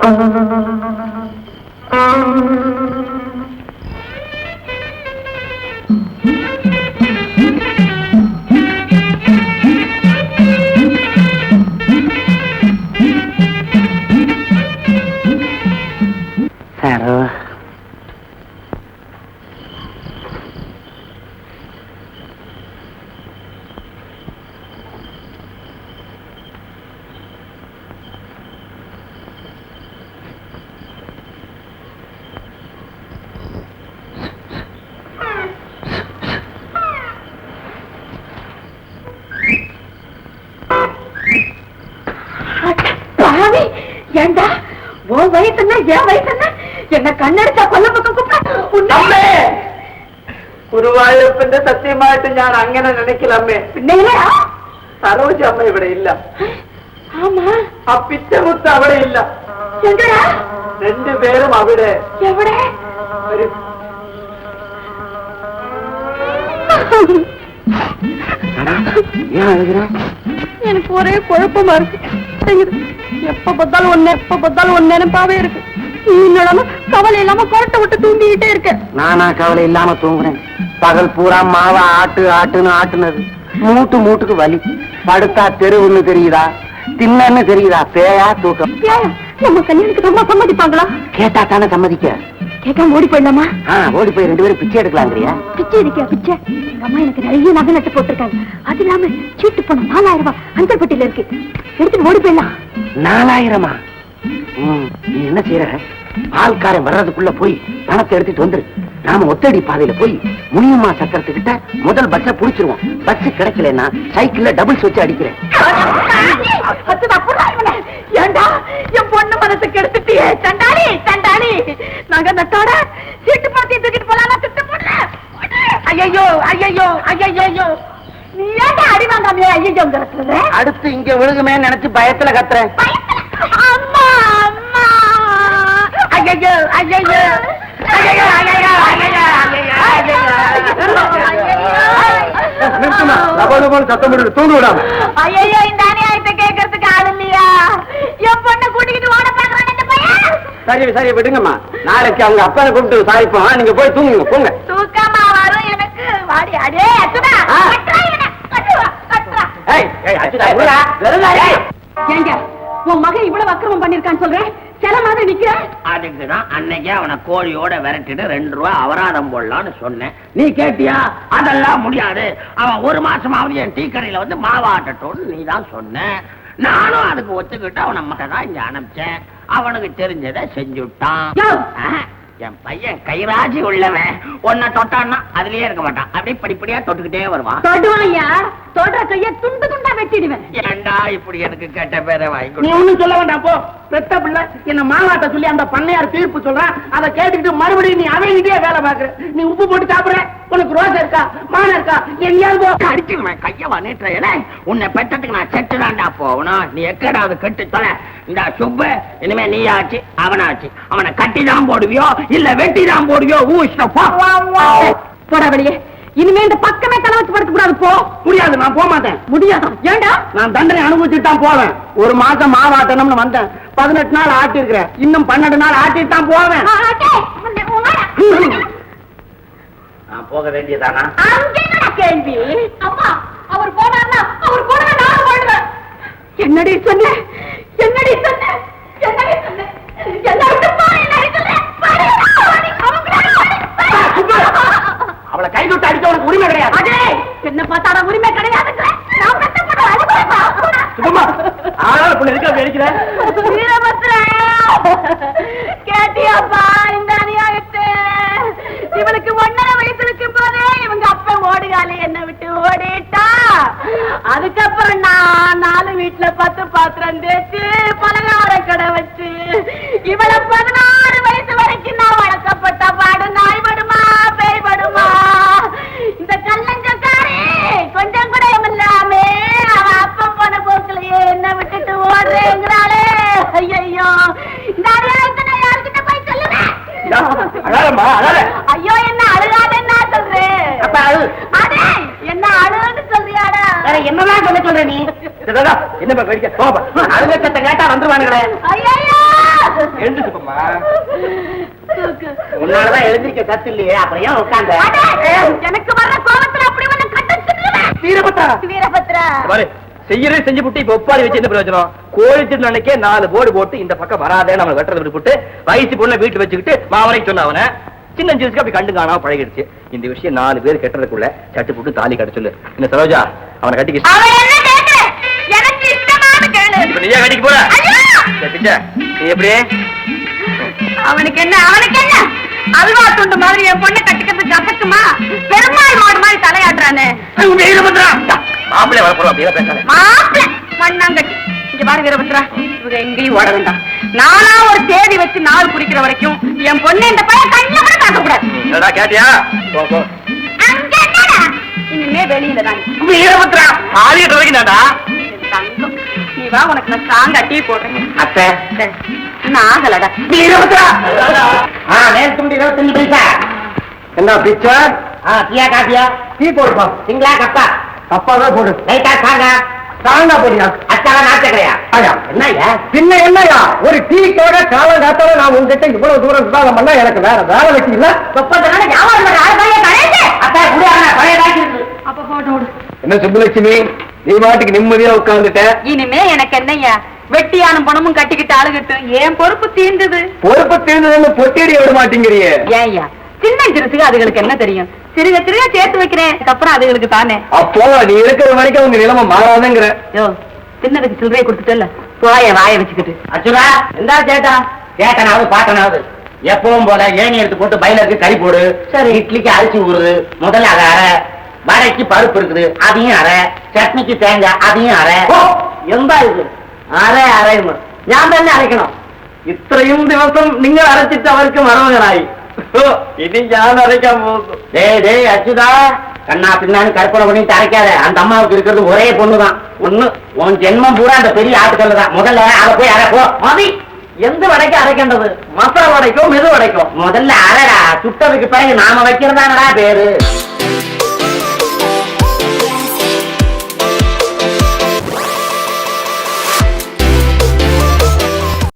Sorrow உன் வயசு என்ன என் வயசு என்ன என்ன கண்ணடிச்சா கொல்ல பக்கம் கூப்பிட்டா അമ്മേ ഗുരുവായൂരപ്പന്റെ സത്യമായിട്ട് ഞാൻ അങ്ങനെ നനയ്ക്കലമ്മേ പിന്നെയാ സരോജ അമ്മ ഇവിടെ ഇല്ല ஆமா ആ പിച്ചമുത്ത് അവിടെ ഇല്ല எங்கடா രണ്ടുപേരും അവിടെ எவடே ഒരു ஏன் அழுகிற எனக்கு ஒரே குழப்பமா இருக்கு செய்யுது. எப்ப பார்த்தாலும் ஒண்ணு எப்ப பார்த்தாலும் ஒண்ணு நினைப்பாவே இருக்கு. நீ என்னடாம கவலை இல்லாம கோட்டை விட்டு தூங்கிக்கிட்டே இருக்க. நானா கவலை இல்லாம தூங்குறேன். பகல் பூரா மாவா ஆட்டு ஆட்டுன்னு ஆட்டுனது. மூட்டு மூட்டுக்கு வலி. படுத்தா தெருவுன்னு தெரியுதா? தின்னன்னு தெரியுதா? பேயா தூக்கம். நம்ம கல்யாணத்துக்கு அம்மா சம்மதிப்பாங்களா? கேட்டா தானே சம்மதிக்க? கேட்காம ஓடி போயிடலாமா ஓடி போய் ரெண்டு பேரும் பிச்சை எடுக்கலாங்கிறியா பிச்சை இருக்கியா பிச்சை எங்க அம்மா எனக்கு நிறைய நகை நட்டு போட்டிருக்காங்க அது இல்லாம சீட்டு பணம் நாலாயிரம் ரூபாய் அஞ்சல் பெட்டியில இருக்கு எடுத்துட்டு ஓடி போயிடலாம் நாலாயிரமா நீ என்ன செய்யற பால்காரன் வர்றதுக்குள்ள போய் பணத்தை எடுத்துட்டு வந்துரு நாம ஒத்தடி பாதையில போய் முனியம்மா சக்கரத்துக்கிட்ட முதல் பஸ்ஸ புடிச்சிருவோம் பஸ் கிடைக்கலன்னா சைக்கிள்ல டபுள்ஸ் வச்சு அடிக்கிறேன் ஏண்டா என் பொண்ணு மனசு கெடுத்துட்டியே சண்டாளி சண்டாளி. நாங்க நட்டோட சீட்டு பாத்தி தூக்கிட்டு போலாம் திட்டு போடல. ஐயோ ஐயோ ஐயோ நீ ஏண்டா அடி வாங்காமே ஐயோங்கிறது அடுத்து இங்க விழுகுமே நினைச்சு பயத்துல கத்துறேன். அம்மா அம்மா. ஐயோ ஐயோ ஐயோ ஐயோ நிறுத்துமா? லபலபன்னு சத்தம் போட்டு தூங்க விடாம. ஐயோ இந்த அநியாயத்தை கேட்கறதுக்கு ஆள் இல்லையா? என் பொண்ணை கூட்டிக்கிட்டு ஓட சரி சரி விடுங்கம்மா. நாளைக்கு அவங்க அப்பனை கூப்பிட்டு சாய்ப்போம். நீங்க போய் தூங்குங்க போங்க. தூக்கமா வரும் எனக்கு. வாடி அடே அச்சுடா ஏங்க உன் மகன் இவ்வளவு அக்கிரமம் பண்ணிருக்கான்னு சொல்றேன் சில மாதிரி நிக்கிற. அதுக்குதான் அன்னைக்கே அவனை கோழியோட விரட்டிட்டு ரெண்டு ரூபா அபராதம் போடலாம்னு சொன்னேன். நீ கேட்டியா? அதெல்லாம் முடியாது. அவன் ஒரு மாசமாவது என் டீ கடையில வந்து மாவாட்டட்டும்னு நீ தான் சொன்ன. நானும் அதுக்கு ஒத்துக்கிட்டு அவனை மட்டும் தான் இங்க அனுப்பிச்சேன். அவனுக்கு தெரிஞ்சதை செஞ்சுட்டான். என் பையன் கைராசி உள்ளவன். உன்னை தொட்டான்னா அதுலயே இருக்க மாட்டான். அப்படியே படிப்படியா தொட்டுக்கிட்டே வருவான். தொடுவாயா தொடுற கைய துண்டு துண்டா வெட்டிடுவேன். ஏண்டா இப்படி எனக்கு கெட்ட பேரை வாங்கி நீ ஒண்ணும் சொல்ல வேண்டாம் போ. பெத்த பிள்ளை என்ன மாவாட்ட சொல்லி அந்த பண்ணையார் தீர்ப்பு சொல்றான் அதை கேட்டுக்கிட்டு மறுபடியும் நீ அவங்கிட்டே வேலை பாக்குற நீ உப்பு போட்டு சாப்பிடுற. உனக்கு ரோசை இருக்கா? மானம் இருக்கா? எங்கேயாவது அடிச்சுக்குவேன் கையவா நீட்டுறேன் உன்னை பெற்றதுக்கு நான் செட்டு தான்டா போகணும். நீ எக்கடாவது கட்டு தொலை இந்த சுப்பு. இனிமே நீ ஆச்சு அவனாச்சு. அவனை கட்டி தான் போடுவியோ இல்ல வெட்டி தான் போடுவியோ ஊ இஷ்டம் போ போடா வெளியே. இனிமே இந்த பக்கமே தலை வச்சு படுக்க கூடாது போ. முடியாது நான் போக மாட்டேன். முடியாதா? ஏண்டா? நான் தண்டனை அனுபவிச்சுட்டு தான் போவேன். ஒரு மாசம் மாவாட்டணும்னு வந்தேன். பதினெட்டு நாள் ஆட்டி இருக்கிறேன் இன்னும் பன்னெண்டு நாள் ஆட்டிட்டு தான் போவேன். நான் போக வேண்டியதானா? கேள்வி? அம்மா அவர் போனார்னா அவர் போனா நான் போயிடுவேன் என்னடி சொன்ன? என்னடி சொன்ன? என்னடி சொன்ன? என்ன விட்டு போ என்னடி சொன்ன பாரு, பாரு, அவன் பின்னாடி பாரு, பாரு. அவளை கை தொட்டு அடிச்ச உனக்கு உரிமை கிடையாது. என்ன பார்த்தாடா உரிமை சுத்தமா ஆளால புள்ள இருக்க அப்படி அடிக்கிற? கேட்டியாப்பா இந்த அநியாயத்தை. இவனுக்கு ஒன்னரை வயசு இருக்கும் போதே இவங்க அப்பா ஓடுகாலி என்ன விட்டு ஓடிட்டா. அதுக்கப்புறம் நான் நாலு வீட்டுல பத்து பாத்திரம் தேய்ச்சு பலகார கடை வச்சு இவளை பதினாறு வயசு வரைக்கும் நான் வளர்க்கப்பட்ட பாடு நாய் படுமா பேய் படுமா இந்த கல்லஞ்சக்காரி கொஞ்சம் கூட இல்லாமே அவன் அப்பன் போன போக்குலயே என்ன விட்டுட்டு ஓடுறேங்கிறாளே ஐயோ இந்த அடையாளத்தை நான் யாருக்கிட்ட போய் சொல்லுவேன் அழாதம்மா அழாத ஐயோ என்ன அழுகாதன்னு நான் சொல்றேன் அப்ப அழு அடே என்ன அழுன்னு சொல்றியாடா வேற என்னதான் சொல்ல சொல்ற நீ என்னப்பா போப்பா அலுவலகத்தை கேட்டா வந்துருவானுங்களே. ஐயையோ! எழுந்துச்சுப்பா உன்னாலதான் எழுந்திருக்க கத்து இல்லையே அப்புறம் ஏன் உட்காந்த எனக்கு வர்ற கோபத்துல அப்படி ஒண்ணு வீரபத்தா வீரபத்ரா. பாரு செய்யறது செஞ்சு புட்டு இப்ப ஒப்பாரி வச்சு என்ன பிரயோஜனம்? கோழி திருநன்னைக்கே நாலு போர்டு போட்டு இந்த பக்கம் வராதே நம்ம வெட்டுறது விட்டு போட்டு வயசு பொண்ணை வீட்டு வச்சுக்கிட்டு மாவனை சொன்ன அவனை. சின்ன ஜூஸ்க்கு அப்படி கண்டு காணாம பழகிடுச்சு. இந்த விஷயம் நாலு பேர் கெட்டதுக்குள்ள சட்டு போட்டு தாலி கட்ட சொல்லு. என்ன சரோஜா அவனை கட்டிக்க இப்ப நீயா கட்டிக்க போற? ஐயோ! ஏய், பிச்சை, நீ எப்படி? அவனுக்கு என்ன அவனுக்கு என்ன அல்வா துண்டு மாதிரி என் பொண்ணை கட்டிக்கிறதுக்கு கசக்குமா? பெருமாள் மாடு மாதிரி தலையாட்டுறானே. மாப்பிள்ளை வரப்போறோம் அப்படியே பேசாத. மாப்பிள மண்ணாங்கட்டி. இங்க பாரு வீரபத்ரா இவங்க எங்கேயும் ஓட வேண்டாம். நானா ஒரு தேதி வச்சு நாள் குறிக்கிற வரைக்கும் என் பொண்ணு இந்த பையன் கண்ணில் கூட பார்க்க கூடாது ம், என்னடா கேட்டியா? போ போ. அங்க என்னடா? இனிமே வெளியில தான். வீரபத்ரா வரைக்கும் தான்டா. தங்கம் நீ வா உனக்கு நான் ஸ்ட்ராங்கா டீ போடுறேன். அத்தை. நான் ஆகலடா. வீரபத்ரா ஆ நேற்று முடி இருபத்தஞ்சு பைசா. என்ன பிக்சர் ஆ டீயா காப்பியா டீ போடுப்பா. சிங்களா கப்பா? கப்பா தான் போடு. லைட்டா சாங்க தாண்டா போடியா? அச்சாவா நாச்சக்கரையா ஐயா என்னய்யா? பின்ன என்னையா ஒரு டீக்காக காலம் காத்தால நான் உங்ககிட்ட இவ்வளவு தூரம் பண்ணா எனக்கு வேற வேலை வச்சுக்கல முப்பது நாள் வியாபாரம் பண்ற ஆள் பையன் கடைசி அத்தா குடியாங்க பழைய காய்ச்சி அப்ப போட்டு விடு என்ன சுப்புலட்சுமி நீ பாட்டுக்கு நிம்மதியா உட்கார்ந்துட்ட? இனிமே எனக்கு என்னய்யா? வெட்டியானும் பணமும் கட்டிக்கிட்டு அழுகட்டு என் பொறுப்பு தீர்ந்தது? பொறுப்பு தீர்ந்ததுன்னு பொட்டியடி விட மாட்டேங்கிறியே. ஏன்யா சின்ன சிறுசுக்கு அதுகளுக்கு என்ன தெரியும்? சிறுக சிறுக சேர்த்து வைக்கிறேன். அதுக்கப்புறம் அதுகளுக்கு தானே? அப்போ நீ இருக்கிற வரைக்கும் உங்க நிலைமை மாறாதுங்கிற. யோ சின்னதுக்கு சில்லறையை கொடுத்துட்டல போய வாய வச்சுக்கிட்டு. அச்சுரா எந்தா சேட்டா சேட்டனாவது பாட்டனாவது எப்பவும் போல ஏணி எடுத்து போட்டு பயிலருக்கு கறி போடு. சரி. இட்லிக்கு அரிசி ஊறுது முதல்ல அதை அரை. வடைக்கு பருப்பு இருக்குது அதையும் அரை சட்னிக்கு தேங்காய் அதையும் அரை எந்த இது அரை அரையும் நான் தானே அரைக்கணும் ഇത്രയും ദിവസം നിങ്ങൾ അരച്ചിട്ട് അവർക്ക് മറവകളായി ഇനി ഞാൻ അരയ്ക്കാൻ പോകുന്നു டேய் டேய் அச்சுதா கண்ணா பின்னான்னு கற்பனை பண்ணிட்டு அரைக்காத அந்த அம்மாவுக்கு இருக்கிறது ஒரே பொண்ணுதான் ஒண்ணு உன் ஜென்மம் பூரா அந்த பெரிய ஆட்டுக்கல்ல தான் முதல்ல அதை போய் அரை போ மதி எந்த வடைக்கு அரைக்கின்றது மசாலா வடைக்கோ மெது வடைக்கோ முதல்ல அரைடா சுட்டதுக்கு பிறகு நாம வைக்கிறதானடா பேரு